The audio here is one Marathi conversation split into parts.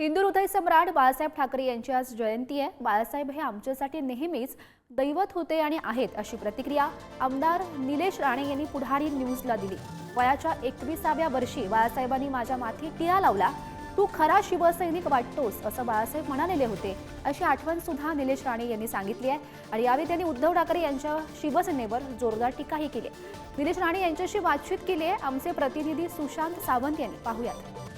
हिंदू हृदय सम्राट बाळासाहेब ठाकरे यांची आज जयंती आहे. बाळासाहेब हे आमच्यासाठी नेहमीच दैवत होते आणि आहेत अशी प्रतिक्रिया आमदार निलेश राणे यांनी पुढारी न्यूजला दिली. वयाच्या एकविसाव्या वर्षी बाळासाहेबांनी माझ्या माथी टिळा लावला. तू खरा शिवसैनिक वाटतोस असं बाळासाहेब म्हणालेले होते. अशी आठवण सुद्धा निलेश राणे यांनी सांगितली आहे आणि यावेळी त्यांनी उद्धव ठाकरे यांच्या शिवसेनेवर जोरदार टीकाही केली. आहे. निलेश राणे यांच्याशी बातचीत केली आहे. आमचे प्रतिनिधी सुशांत सावंत यांनी. पाहूयात.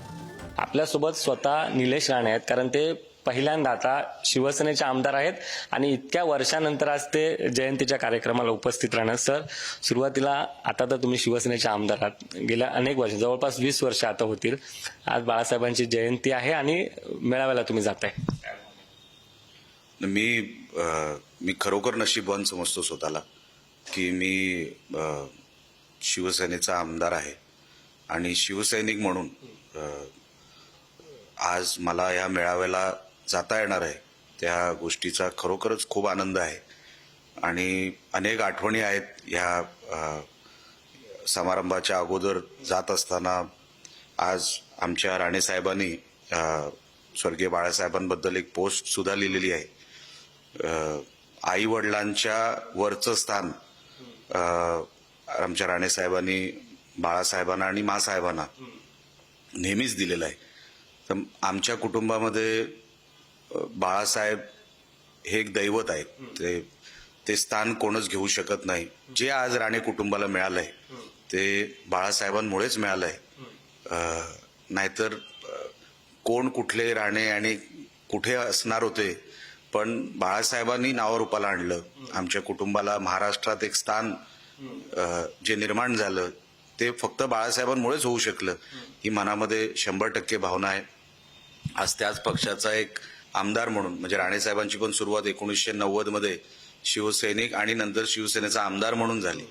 आपल्यासोबत स्वतः निलेश राणे आहेत कारण ते पहिल्यांदा आता शिवसेनेचे आमदार आहेत आणि इतक्या वर्षानंतर आज ते जयंतीच्या कार्यक्रमाला उपस्थित राहणार. सर सुरुवातीला आता तर तुम्ही शिवसेनेचे आमदार आहात. गेल्या अनेक वर्ष जवळपास वीस वर्ष आता होतील. आज बाळासाहेबांची जयंती आहे आणि मेळाव्याला तुम्ही जाताय. मी मी खरोखर नशीबवान समजतो स्वतःला की मी शिवसेनेचा आमदार आहे. आणि शिवसैनिक म्हणून आज मला ह्या मेळाव्याला जाता येणार आहे. त्या गोष्टीचा खरोखरच खूप आनंद आहे. आणि अनेक आठवणी आहेत ह्या समारंभाच्या अगोदर जात असताना. आज आमच्या राणेसाहेबांनी स्वर्गीय बाळासाहेबांबद्दल एक पोस्टसुद्धा लिहिलेली आहे. आई वडिलांच्या वरचं स्थान आमच्या राणेसाहेबांनी बाळासाहेबांना आणि मासाहेबांना नेहमीच दिलेलं आहे. तर आमच्या कुटुंबामध्ये बाळासाहेब हे एक दैवत आहे ते ते स्थान कोणच घेऊ शकत नाही. जे आज राणे कुटुंबाला मिळालं आहे ते बाळासाहेबांमुळेच मिळालं आहे नाहीतर कोण कुठले राणे आणि कुठे असणार होते पण बाळासाहेबांनी नावारूपाला आणलं. आमच्या कुटुंबाला महाराष्ट्रात एक स्थान जे निर्माण झालं ते फक्त बाळासाहेबांमुळेच होऊ शकलं. ही मनामध्ये शंभर टक्के भावना आहे. आज त्याच पक्षाचा एक आमदार म्हणून म्हणजे राणेसाहेबांची पण सुरुवात एकोणीसशे नव्वदमध्ये शिवसैनिक आणि नंतर शिवसेनेचा आमदार म्हणून झाली.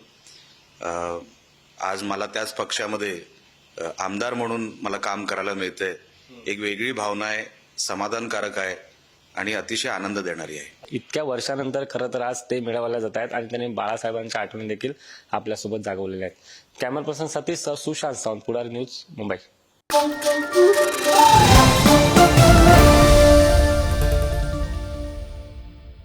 आज मला त्याच पक्षामध्ये आमदार म्हणून मला काम करायला मिळतंय. एक वेगळी भावना आहे समाधानकारक आहे आणि अतिशय आनंद देणारी आहे. इतक्या वर्षानंतर खरं तर आज ते मिळवायला जात आहेत आणि त्यांनी बाळासाहेबांच्या आठवणी देखील आपल्यासोबत जागवलेल्या आहेत. Camera person Satish sir Sushant Sawant Pudhari news Mumbai.